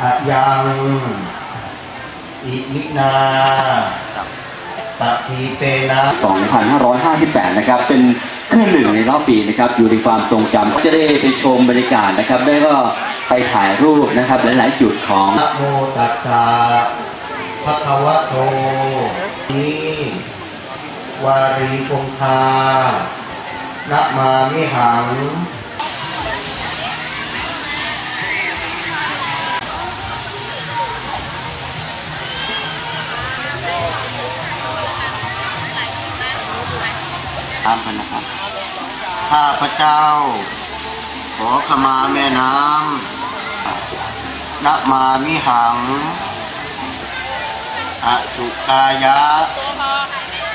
อะยังอิมินาปะทีเตนะ 2558 นะครับ เป็นเครื่องหนึ่งในรอบปีนะครับ อยู่ในความทรงจำจะได้ไปชมบรรยากาศนะครับแล้วก็ไปถ่ายรูปนะครับ หลาย ๆ จุดของนะโมตัสสะภะคะวะโตนี้วารีคงคานะมามิหัง ตามกันนะครับ ข้าพระเจ้า ขอขมาแม่น้ำนะมามิหัง อสุกายะ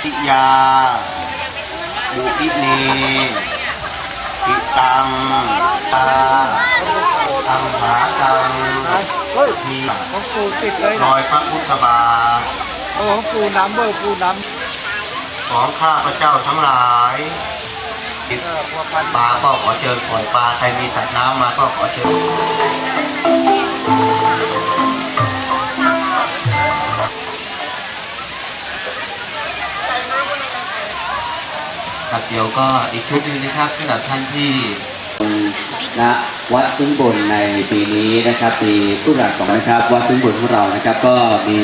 ทิยา บุพิเนติตังตาตังหาตังทีของปูติดเลยรอยพระพุทธบาทโอ้ของปูน้ำเบอร์ปูน้ ของข้าพระเจ้าทั้งหลายปลาก็ขอเชิญปล่อยปลาใครมีสัตว์น้ำมาก็ขอเชิญครับเดี๋ยวก็อีกชุดหนึงนะครับสำหรับท่านที่ณวัดซึ้งบนในปีนี้นะครับปีพุทธศักราชนะครับ วัดซึ้งบนของเรานะครับ ก็มี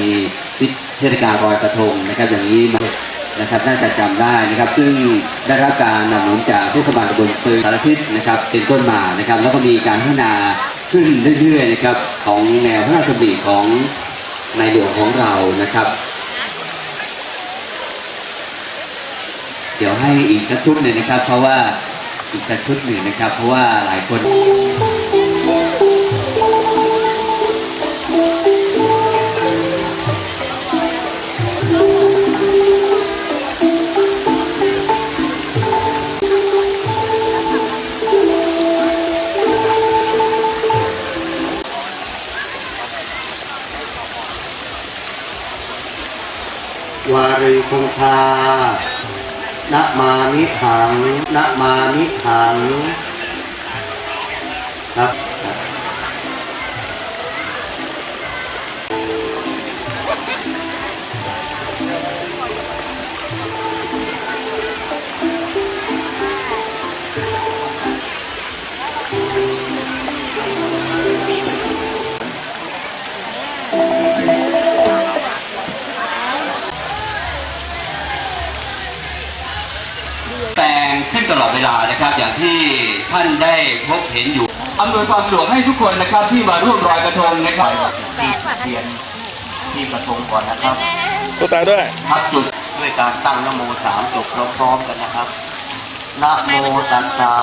พิเทศกาลลอยกระทงนะครับ อย่างนี้มา นะครับน่าจะจำได้นะครับ ซึ่งได้รับการสนับสนุนจากเทศบาลตำบลซึ้งสารทิศนะครับเป็นต้นมานะครับ แล้วก็มีการพัฒนาขึ้นเรื่อยๆนะครับของแนวพระราชดำริของในหลวงของเรานะครับ เดี๋ยวให้อีกสักชุดหนึ่งนะครับ เพราะว่าอีกสักชุดหนึ่งนะครับ เพราะว่าหลายคน วารีคงคานะมามิถังนะมามิถังครับ ขึ้นตลอดเวลานะครับ อย่างที่ท่านได้พบเห็นอยู่อำนวยความสะดวกให้ทุกคนนะครับที่มาร่วมลอยกระทงนะครับที่เทียนที่กระทงก่อนนะครับตัวตายด้วยครับจุดด้วยการตั้งนะโมสามจบพร้อมๆกันนะครับนะโมตัสสะ